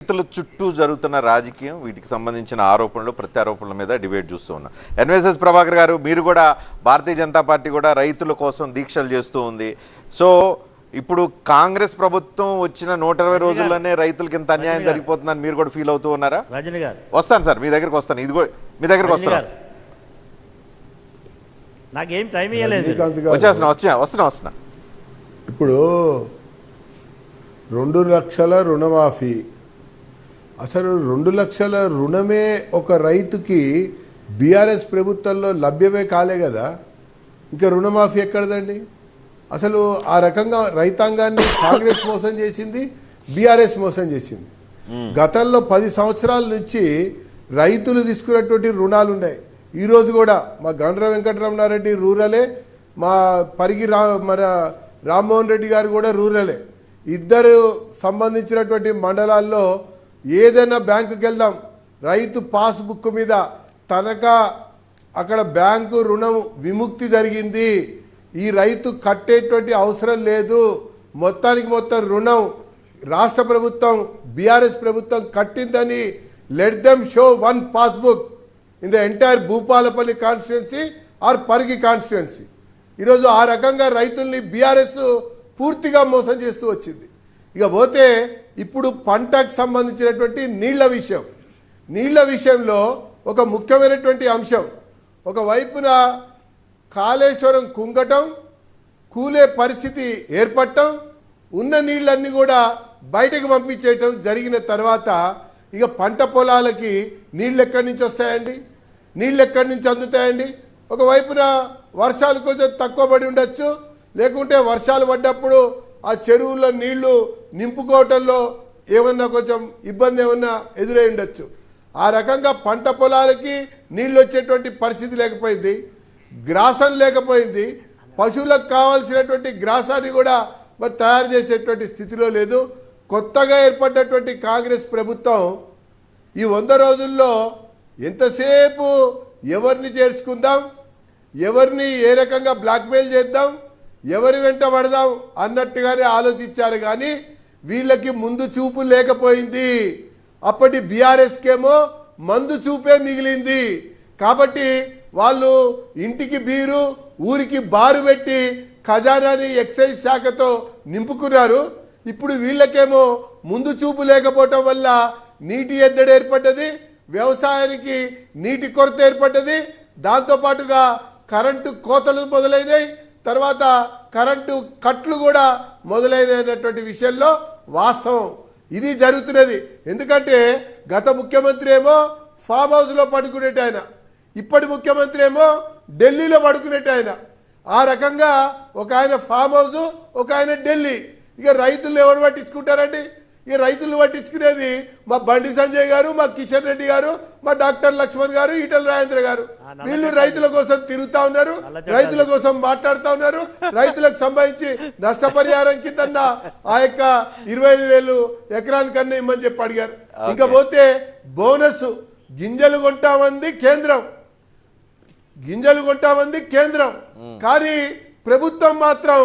రైతుల చుట్టూ జరుగుతున్న రాజకీయం వీటికి సంబంధించిన ఆరోపణలు ప్రత్యారోపణల మీద డిబేట్ చూస్తూ ఉన్నాం. ఎన్ఎస్ఎస్ ప్రభాకర్ గారు మీరు కూడా భారతీయ జనతా పార్టీ కూడా రైతుల కోసం దీక్షలు చేస్తూ ఉంది. సో ఇప్పుడు కాంగ్రెస్ ప్రభుత్వం వచ్చిన నూట ఇరవై రోజుల్లోనే రైతులకి ఇంత అన్యాయం జరిగిపోతుందని మీరు కూడా ఫీల్ అవుతూ ఉన్నారా? రజని గారు. వస్తాను సార్ మీ దగ్గరికి వస్తాను. ఇది కూడా మీ దగ్గరికి వస్తాను. నాకేం టైం ఇవ్వలేదు వచ్చేస్తున్నా వచ్చా వస్తున్నా వస్తున్నా. ఇప్పుడు రెండు లక్షల రుణమాఫీ. అసలు రెండు లక్షల రుణమే ఒక రైతుకి బీఆర్ఎస్ ప్రభుత్వంలో లభ్యమే కాలే కదా. ఇంకా రుణమాఫీ ఎక్కడదండి? అసలు ఆ రకంగా రైతాంగాన్ని కాంగ్రెస్ మోసం చేసింది బీఆర్ఎస్ మోసం చేసింది. గతంలో పది సంవత్సరాల నుంచి రైతులు తీసుకున్నటువంటి రుణాలు ఉన్నాయి. ఈరోజు కూడా మా గండ్ర వెంకటరమణారెడ్డి రూరలే మా పరిగి రా మన రామ్మోహన్ రెడ్డి గారు కూడా రూరలే. ఇద్దరు సంబంధించినటువంటి మండలాల్లో ఏదైనా బ్యాంకుకి వెళ్దాం రైతు పాస్బుక్ మీద తనఖా అక్కడ బ్యాంకు రుణం విముక్తి జరిగింది. ఈ రైతు కట్టేటువంటి అవసరం లేదు. మొత్తానికి మొత్తం రుణం రాష్ట్ర ప్రభుత్వం బీఆర్ఎస్ ప్రభుత్వం కట్టిందని let them show one passbook in the entire Bhupalpally constituency or Parigi constituency ఈరోజు ఆ రకంగా రైతుల్ని బీఆర్ఎస్ పూర్తిగా మోసం చేస్తూ వచ్చింది. ఇక పోతే ఇప్పుడు పంటకు సంబంధించినటువంటి నీళ్ళ విషయం. నీళ్ళ విషయంలో ఒక ముఖ్యమైనటువంటి అంశం. ఒకవైపున కాళేశ్వరం కుంగటం కూలే పరిస్థితి ఏర్పడటం ఉన్న నీళ్ళన్నీ కూడా బయటకు పంపించేయటం జరిగిన తర్వాత ఇక పంట పొలాలకి నీళ్ళు ఎక్కడి నుంచి వస్తాయండి? నీళ్ళు ఎక్కడి నుంచి అందుతాయండి? ఒకవైపున వర్షాలు కొంచెం తక్కువ పడి ఉండొచ్చు లేకుంటే వర్షాలు పడ్డప్పుడు ఆ చెరువుల్లో నీళ్ళు నింపుకోవటంలో ఏమన్నా కొంచెం ఇబ్బంది ఏమన్నా ఎదురై ఉండొచ్చు. ఆ రకంగా పంట పొలాలకి నీళ్ళు వచ్చేటువంటి పరిస్థితి లేకపోయింది. గ్రాసం లేకపోయింది. పశువులకు కావాల్సినటువంటి గ్రాసాన్ని కూడా మరి తయారు చేసేటువంటి స్థితిలో లేదు. కొత్తగా ఏర్పడినటువంటి కాంగ్రెస్ ప్రభుత్వం ఈ వంద రోజుల్లో ఎంతసేపు ఎవరిని చేర్చుకుందాం? ఎవరిని ఏ రకంగా బ్లాక్మెయిల్ చేద్దాం? ఎవరి వెంట పడదాం అన్నట్టుగానే ఆలోచించారు కానీ వీళ్ళకి ముందు చూపు లేకపోయింది. అప్పటి బీఆర్ఎస్కేమో మందు చూపే మిగిలింది. కాబట్టి వాళ్ళు ఇంటికి బీరు ఊరికి బారు పెట్టి ఖజానాని ఎక్సైజ్ శాఖతో నింపుకున్నారు. ఇప్పుడు వీళ్ళకేమో ముందు చూపు లేకపోవటం వల్ల నీటి ఎద్దడి ఏర్పడ్డది వ్యవసాయానికి నీటి కొరత ఏర్పడ్డది. దాంతోపాటుగా కరెంటు కోతలు మొదలైనవి తర్వాత కరెంటు కట్లు కూడా మొదలైనటువంటి విషయంలో వాస్తవం. ఇది జరుగుతున్నది. ఎందుకంటే గత ముఖ్యమంత్రి ఏమో ఫామ్ హౌస్లో పడుకునేట ఆయన. ఇప్పటి ముఖ్యమంత్రి ఏమో ఢిల్లీలో పడుకునేట ఆయన. ఆ రకంగా ఒక ఆయన ఫామ్ హౌస్ ఒక ఆయన ఢిల్లీ. ఇక రైతులు ఎవరు పట్టించుకుంటారండి? ఇక రైతులు పట్టించుకునేది మా బండి సంజయ్ గారు మా కిషన్ రెడ్డి గారు మా డాక్టర్ లక్ష్మణ్ గారు ఈటల రాజేంద్ర గారు. వీళ్ళు రైతుల కోసం తిరుగుతా ఉన్నారు రైతుల కోసం మాట్లాడుతా ఉన్నారు. రైతులకు సంబంధించి నష్టపరిహారం కింద ఆ యొక్క ఇరవై ఐదు వేలు ఎకరానికన్నా ఇమ్మని చెప్పి అడిగారు. ఇంకా పోతే బోనస్ గింజలు కొంటామంది కేంద్రం. గింజలు కొంటామంది కేంద్రం. కానీ ప్రభుత్వం మాత్రం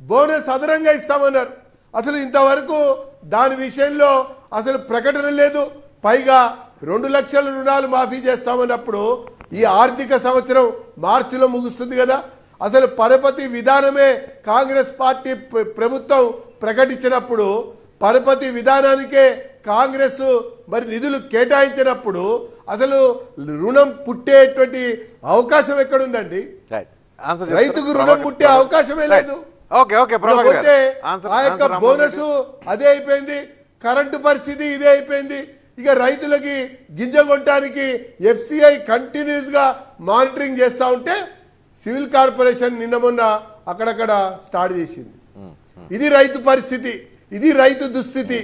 బోనస్ అదనంగా ఇస్తామన్నారు. అసలు ఇంతవరకు దాని విషయంలో అసలు ప్రకటన లేదు. పైగా రెండు లక్షల రుణాలు మాఫీ చేస్తామన్నప్పుడు ఈ ఆర్థిక సంవత్సరం మార్చిలో ముగుస్తుంది కదా. అసలు పరపతి విధానమే కాంగ్రెస్ పార్టీ ప్ర- ప్రభుత్వం ప్రకటించినప్పుడు పరపతి విధానానికే కాంగ్రెస్ మరి నిధులు కేటాయించినప్పుడు అసలు రుణం పుట్టేటువంటి అవకాశం ఎక్కడుందండి? రైతుకు రుణం పుట్టే అవకాశమే లేదు. ఓకే ఓకే ఆ యొక్క బోనస్. అదే అయిపోయింది. కరెంటు పరిస్థితి ఇదే అయిపోయింది. ఇక రైతులకి గింజ కొనడానికి ఎఫ్సిఐ కంటిన్యూస్గా మానిటరింగ్ చేస్తా ఉంటే సివిల్ కార్పొరేషన్ నిన్న మొన్న అక్కడక్కడ స్టార్ట్ చేసింది. ఇది రైతు పరిస్థితి. ఇది రైతు దుస్థితి.